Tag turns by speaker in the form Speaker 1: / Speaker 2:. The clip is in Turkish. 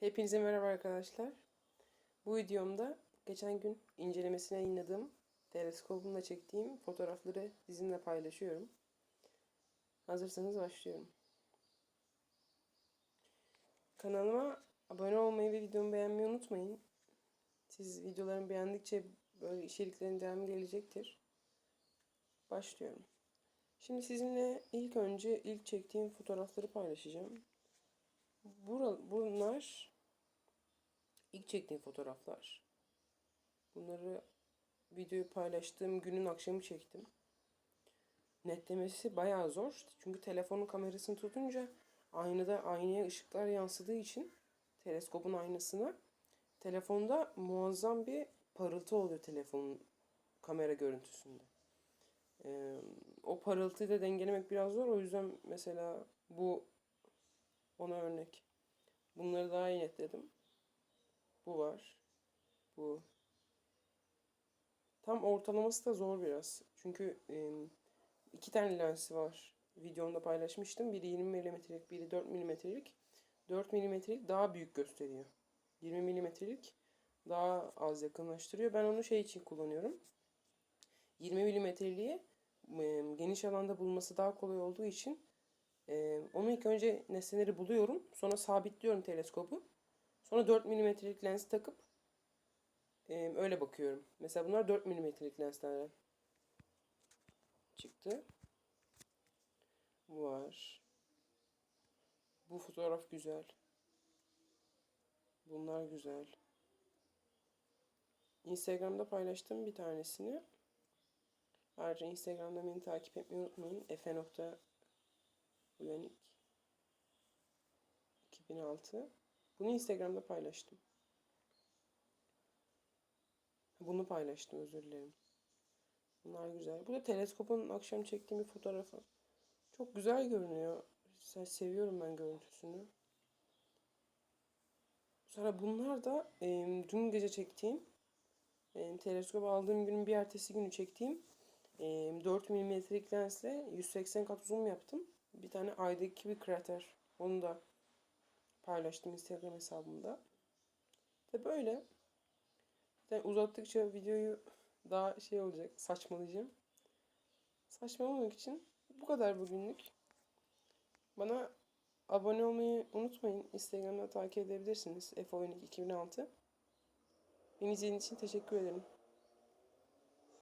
Speaker 1: Hepinize merhaba arkadaşlar. Bu videomda geçen gün incelemesine yayınladığım teleskopumla çektiğim fotoğrafları sizinle paylaşıyorum. Hazırsanız başlıyorum. Kanalıma abone olmayı ve videomu beğenmeyi unutmayın. Siz videolarımı beğendikçe böyle içeriklerin devamı gelecektir. Başlıyorum. Şimdi sizinle ilk önce ilk çektiğim fotoğrafları paylaşacağım. Bura, bunlar ilk çektiğim fotoğraflar. Bunları videoyu paylaştığım günün akşamı çektim. Netlemesi bayağı zor. Çünkü telefonun kamerasını tutunca aynada aynaya ışıklar yansıdığı için teleskopun aynasına telefonda muazzam bir parıltı oluyor telefonun kamera görüntüsünde. Ee, o parıltıyı da dengelemek biraz zor. O yüzden mesela bu ona örnek. Bunları daha iyi netledim. Bu var. Bu. Tam ortalaması da zor biraz. Çünkü iki tane lensi var. Videomda paylaşmıştım. Biri 20 mm'lik, biri 4 mm'lik. 4 mm'lik daha büyük gösteriyor. 20 mm'lik daha az yakınlaştırıyor. Ben onu şey için kullanıyorum. 20 mm'liği geniş alanda bulması daha kolay olduğu için ee, onu ilk önce nesneleri buluyorum. Sonra sabitliyorum teleskobu. Sonra 4 mm'lik lens takıp e, öyle bakıyorum. Mesela bunlar 4 mm'lik lenslerden çıktı. Bu var. Bu fotoğraf güzel. Bunlar güzel. Instagram'da paylaştım bir tanesini. Ayrıca Instagram'da beni takip etmeyi unutmayın. Efe Uyanık 2006. Bunu Instagram'da paylaştım. Bunu paylaştım özür dilerim. Bunlar güzel. Bu da teleskopun akşam çektiğim bir fotoğrafı. Çok güzel görünüyor. Seviyorum ben görüntüsünü. Sonra bunlar da e, dün gece çektiğim e, teleskop aldığım günün bir ertesi günü çektiğim e, 4 mm'lik lensle 180 kat zoom yaptım bir tane aydaki bir krater. Onu da paylaştım Instagram hesabımda. Ve böyle. Yani uzattıkça videoyu daha şey olacak, saçmalayacağım. Saçmalamak için bu kadar bugünlük. Bana abone olmayı unutmayın. Instagram'da takip edebilirsiniz. F2006. Beni izlediğiniz için teşekkür ederim.